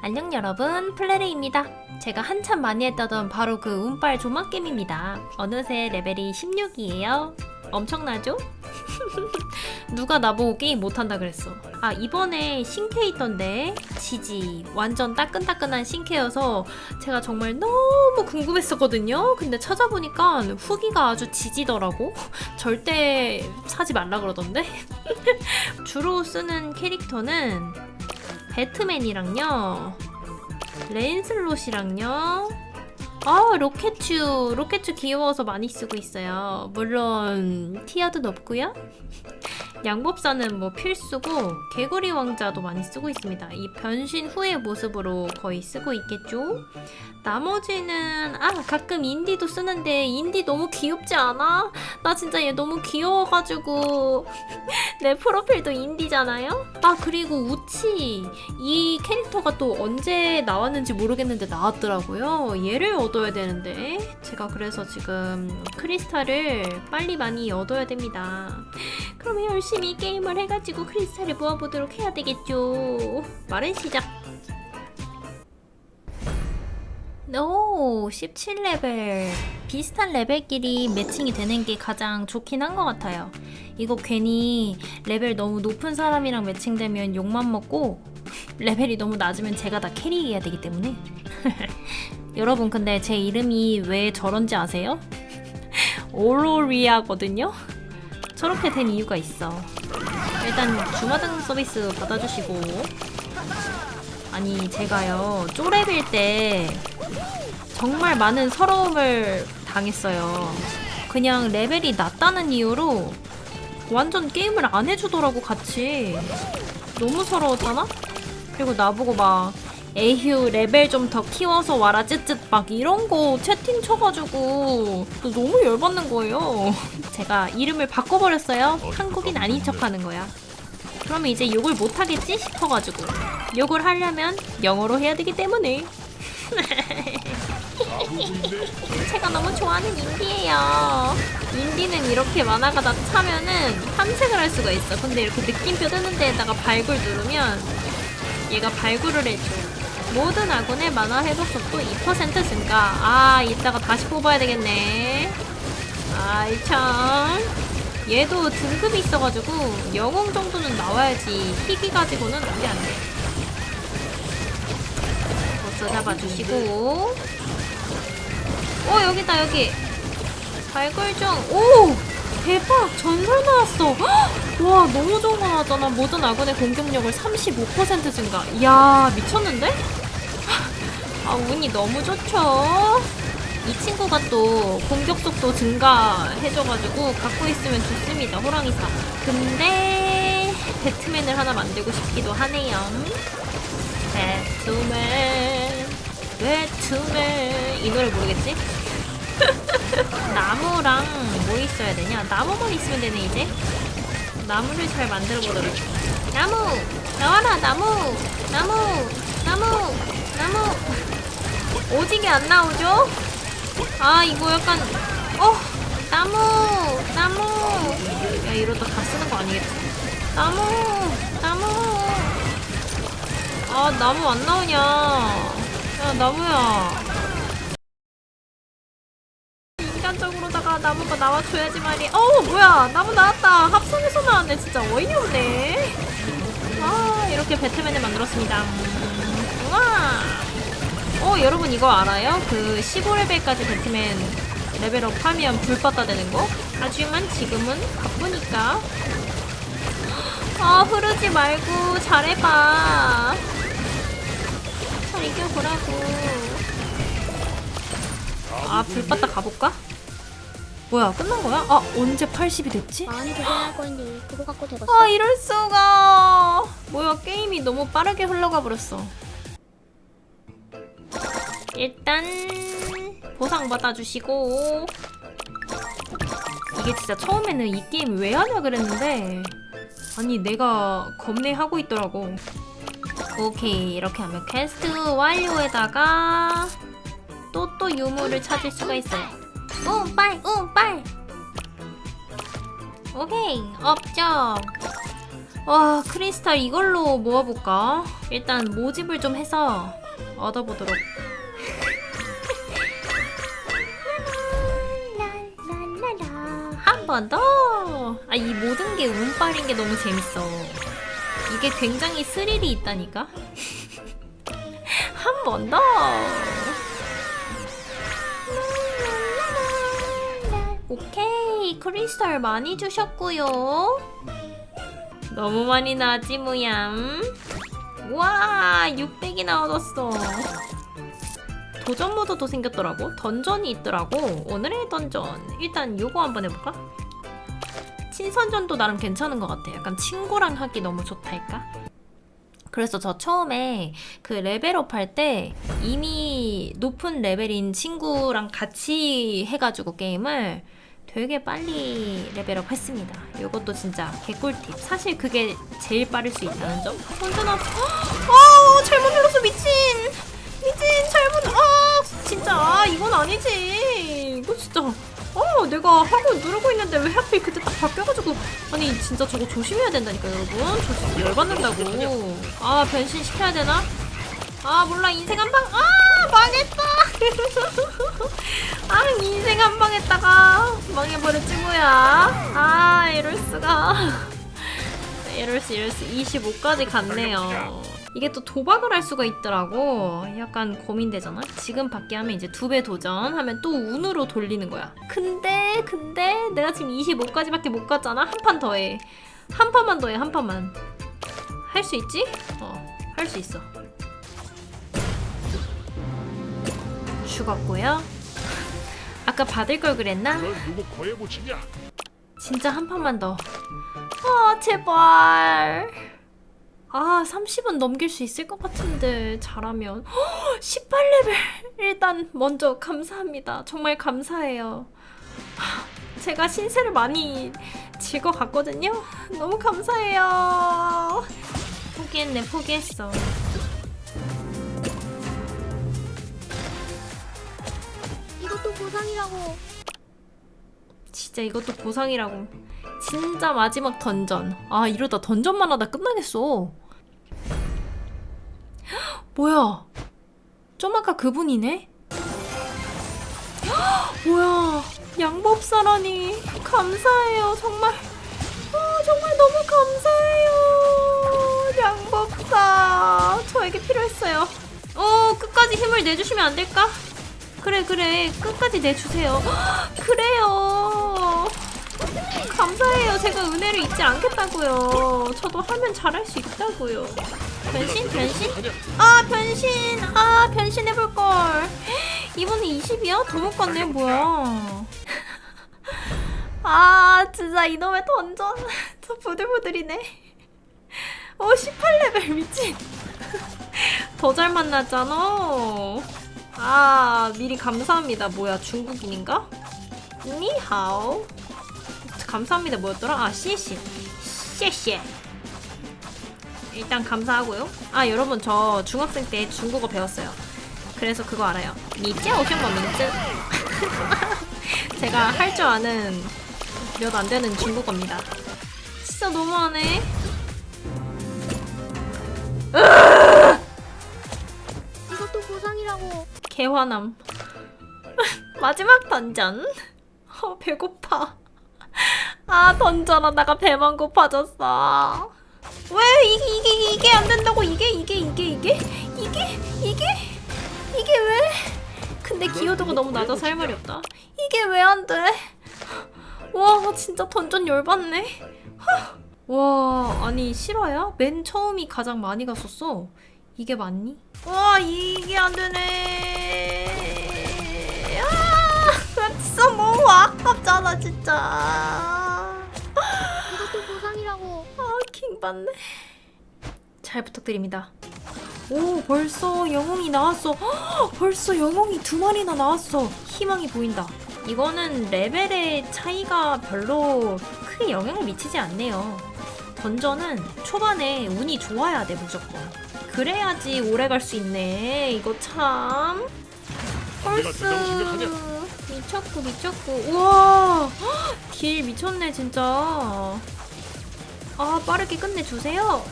안녕 여러분. 플레레입니다. 제가 한참 많이 했다던 바로 그 운빨 조막겜입니다. 어느새 레벨이 16이에요. 엄청나죠? 누가 나보고 게임 못한다 그랬어. 아 이번에 신캐 있던데. 지지. 완전 따끈따끈한 신캐여서 제가 정말 너무 궁금했었거든요. 근데 찾아보니까 후기가 아주 지지더라고. 절대 사지 말라 그러던데? 주로 쓰는 캐릭터는 배트맨이랑요. 랜슬롯이랑요. 아 로켓츄 로켓츄 귀여워서 많이 쓰고 있어요. 물론 티아도 높고요 양법사는 뭐 필수고 개구리 왕자도 많이 쓰고 있습니다. 이 변신 후의 모습으로 거의 쓰고 있겠죠? 나머지는 아 가끔 인디도 쓰는데 인디 너무 귀엽지 않아? 나 진짜 얘 너무 귀여워가지고. 내 프로필도 인디잖아요? 아 그리고 우치. 이 캐릭터가 또 언제 나왔는지 모르겠는데 나왔더라고요. 얘를 얻어야 되는데. 제가 그래서 지금 크리스탈을 빨리 많이 얻어야 됩니다 그러면 열심히 게임을 해가지고 크리스탈을 모아보도록 해야 되겠죠 말은 시작 오, 17레벨. 비슷한 레벨끼리 매칭이 되는 게 가장 좋긴 한 것 같아요. 이거 괜히 레벨 너무 높은 사람이랑 매칭되면 욕만 먹고 레벨이 너무 낮으면 제가 다 캐리해야 되기 때문에. 여러분, 근데 제 이름이 왜 저런지 아세요? 오로리아거든요? 저렇게 된 이유가 있어. 일단 주마등 서비스 받아주시고. 아니, 제가요, 쪼레빌 때 정말 많은 서러움을 당했어요. 그냥 레벨이 낮다는 이유로 완전 게임을 안 해주더라고 같이. 너무 서러웠잖아? 그리고 나보고 막 에휴 레벨 좀 더 키워서 와라 쯧쯧 막 이런 거 채팅 쳐가지고 너무 열받는 거예요. 제가 이름을 바꿔버렸어요. 한국인 아닌 척하는 거야. 그러면 이제 욕을 못하겠지 싶어가지고 욕을 하려면 영어로 해야 되기 때문에 제가 너무 좋아하는 인디예요. 인디는 이렇게 만화가 다 차면은 탐색을 할 수가 있어. 근데 이렇게 느낌표 뜨는 데에다가 발굴 누르면 얘가 발굴을 해줘. 모든 아군의 만화 회복 속도 2% 증가. 아, 이따가 다시 뽑아야 되겠네. 아이 참. 얘도 등급이 있어가지고 영웅 정도는 나와야지 희귀 가지고는 안돼 안돼. 보스 잡아주시고. 오 여기다 여기 발굴 중. 오 대박 전설 나왔어. 헉! 와 너무 좋은 거 나왔잖아. 모든 아군의 공격력을 35% 증가. 이야 미쳤는데? 아 운이 너무 좋죠. 이 친구가 또 공격 속도 증가해줘가지고 갖고 있으면 좋습니다. 호랑이사. 근데 배트맨을 하나 만들고 싶기도 하네요. 배트맨, 배트맨 이 노래 모르겠지? 나무랑 뭐 있어야 되냐? 나무만 있으면 되네 이제. 나무를 잘 만들어 보도록. 나무 나와라 나무 나무 나무 나무 오지게 안 나오죠? 아 이거 약간 어 나무 나무 야 이러다 다 쓰는 거 아니겠지? 나무 나무 아 나무 안 나오냐? 야 나무야. 인간적으로다가 나무가 나와줘야지 말이야. 어 뭐야 나무 나왔다. 합성해서 나왔네. 진짜 어이없네. 아 이렇게 배트맨을 만들었습니다. 음, 우와. 어 여러분 이거 알아요? 그 15레벨까지 배트맨 레벨업 하면 불 뻗다 되는 거? 하지만 지금은 바쁘니까 아 흐르지 말고 잘해봐 잘 이겨보라고 아 불 뻗다 가볼까? 뭐야 끝난 거야? 아 언제 80이 됐지? 많이 고생할 거인데 그거 갖고 되겠어? 아 이럴 수가 뭐야 게임이 너무 빠르게 흘러가 버렸어 일단 보상 받아주시고. 이게 진짜 처음에는 이 게임 왜 하냐 그랬는데 아니 내가 겁내 하고 있더라고. 오케이 이렇게 하면 퀘스트 완료에다가 또 또 유물을 찾을 수가 있어요. 운빨 운빨. 오케이 업적 와 크리스탈 이걸로 모아볼까? 일단 모집을 좀 해서 얻어보도록 번 더! 아, 이 모든 게 운빨인 게 너무 재밌어. 이게 굉장히 스릴이 있다니까? 한 번 더! 오케이, 크리스탈 많이 주셨고요. 너무 많이 나지, 모양. 와, 600이나 얻었어. 도전 모드도 생겼더라고. 던전이 있더라고. 오늘의 던전. 일단 요거 한번 해볼까? 친선전도 나름 괜찮은 것 같아. 약간 친구랑 하기 너무 좋달까? 그래서 저 처음에 그 레벨업 할 때 이미 높은 레벨인 친구랑 같이 해가지고 게임을 되게 빨리 레벨업 했습니다. 이것도 진짜 개꿀팁. 사실 그게 제일 빠를 수 있다는 점. 혼자 나왔어. 아, 잘못 눌렀어. 미친. 미친. 잘못. 아, 진짜. 아, 이건 아니지. 이거 진짜. 어, 내가 하고 누르고 있는데 왜 하필 그때 딱 바뀌어가지고. 아니, 진짜 저거 조심해야 된다니까, 여러분. 저 진짜 열받는다고. 아, 변신 시켜야 되나? 아, 몰라. 인생 한 방. 아, 망했다. 아, 인생 한방 했다가 망해버렸지, 뭐야. 아, 이럴수가. 이럴수, 이럴수. 25까지 갔네요. 이게 또 도박을 할 수가 있더라고. 약간 고민되잖아. 지금 받게 하면 이제 두 배 도전 하면 또 운으로 돌리는 거야. 근데 근데 내가 지금 25까지밖에 못 갔잖아. 한 판 더 해. 한 판만 더 해. 한 판만. 할 수 있지? 어. 할 수 있어. 죽었고요. 아까 받을 걸 그랬나? 누구 묻히냐? 진짜 한 판만 더. 아, 제발. 아, 30은 넘길 수 있을 것 같은데, 잘하면. 18레벨! 일단, 먼저 감사합니다. 정말 감사해요. 하, 제가 신세를 많이 질 것 같거든요? 너무 감사해요. 포기했네, 포기했어. 이것도 보상이라고. 진짜 이것도 보상이라고. 진짜 마지막 던전. 아 이러다 던전만 하다 끝나겠어. 헉, 뭐야? 좀 아까 그분이네? 헉, 뭐야? 양법사라니 감사해요 정말. 아 정말 너무 감사해요 양법사. 저에게 필요했어요. 어 끝까지 힘을 내주시면 안 될까? 그래 그래 끝까지 내주세요. 헉, 그래요. 감사해요. 제가 은혜를 잊지 않겠다고요. 저도 하면 잘할 수 있다고요. 변신 변신? 아 변신 아 변신해볼 걸. 이번에 20이야? 더 못 갔네 뭐야. 아 진짜 이놈의 던전 저 부들부들이네. 어 18레벨 미친. 더 잘 만났잖아. 아 미리 감사합니다. 뭐야 중국인인가? 니하오. 감사합니다. 뭐였더라? 아 씨씨. 씨씨. 일단 감사하고요. 아 여러분 저 중학생 때 중국어 배웠어요. 그래서 그거 알아요. 니째 오션만 민즈 제가 할 줄 아는 몇 안 되는 중국어입니다. 진짜 너무하네. 이것도 보상이라고. 개화남. 마지막 던전? 어 배고파 아 던전하다가 배만 고파졌어. 왜 이게 이게 이게 안 된다고? 이게 이게 이게 이게? 이게 이게? 이게 왜? 근데 기여도가 너무 낮아서 할 말이 없다. 이게 왜 안 돼? 와 진짜 던전 열받네. 하. 와 아니 실화야? 맨 처음이 가장 많이 갔었어. 이게 맞니? 와 이게 안 되네. 아 진짜 너무 아깝잖아 진짜 이것도 보상이라고. 아 킹받네 잘 부탁드립니다. 오 벌써 영웅이 나왔어. 헉, 벌써 영웅이 두 마리나 나왔어. 희망이 보인다. 이거는 레벨의 차이가 별로 크게 영향을 미치지 않네요. 던전은 초반에 운이 좋아야 돼 무조건. 그래야지 오래 갈 수 있네. 이거 참. 펄스 생각하냐? 미쳤고 미쳤고. 우와! 헉, 딜 미쳤네 진짜 아 빠르게 끝내주세요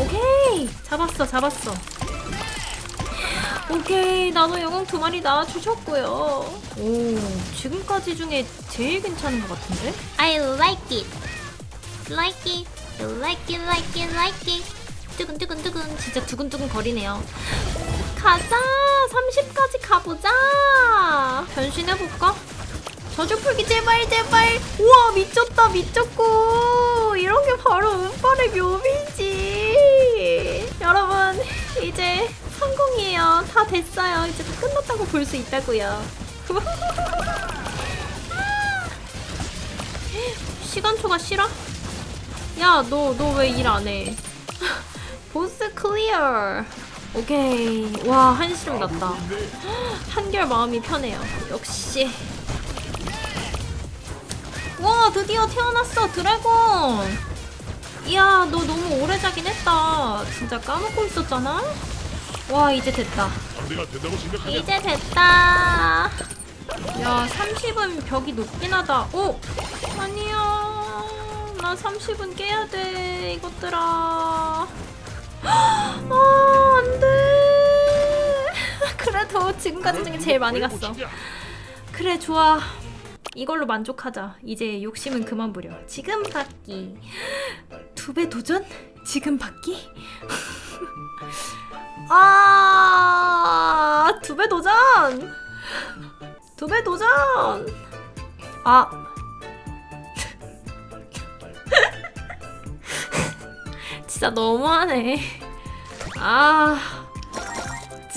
오케이 잡았어 잡았어 오케이 나도 영웅 두 마리 낳아주셨고요 오 지금까지 중에 제일 괜찮은 것 같은데? I like it. Like it. Like it, like it, like it. 뜨근뜨근뜨근 진짜 두근두근 거리네요 가자 30까지 가보자 변신해볼까? 저주 풀기 제발 제발. 우와 미쳤다 미쳤고. 이런 게 바로 운빨의 묘미지. 여러분 이제 성공이에요. 다 됐어요. 이제 다 끝났다고 볼 수 있다고요. 시간 초과 싫어? 야 너 너 왜 일 안 해? 보스 클리어 오케이. 와 한시름 났다. 한결 마음이 편해요. 역시 와 드디어 태어났어 드래곤. 이야 너 너무 오래 자긴 했다. 진짜 까먹고 있었잖아? 와 이제 됐다? 이제 됐다. 야 30은 벽이 높긴 하다. 오! 아니야. 나 30은 깨야 돼 이것들아. 아 안돼. 그래도 지금까지 중에 제일 많이 갔어? 그래 좋아 이걸로 만족하자 이제 욕심은 그만 부려 지금 받기 두 배 도전? 지금 받기? 아, 두 배 도전! 두 배 도전! 아. 진짜 너무하네. 아.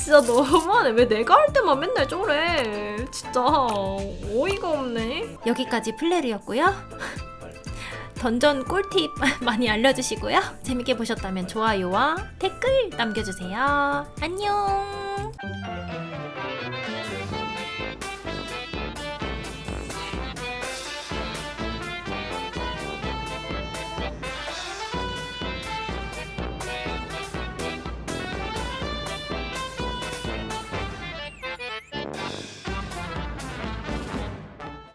진짜 너무하네. 왜 내가 할 때만 맨날 저래. 진짜 어이가 없네. 여기까지 플레르였고요. 던전 꿀팁 많이 알려주시고요. 재밌게 보셨다면 좋아요와 댓글 남겨주세요. 안녕!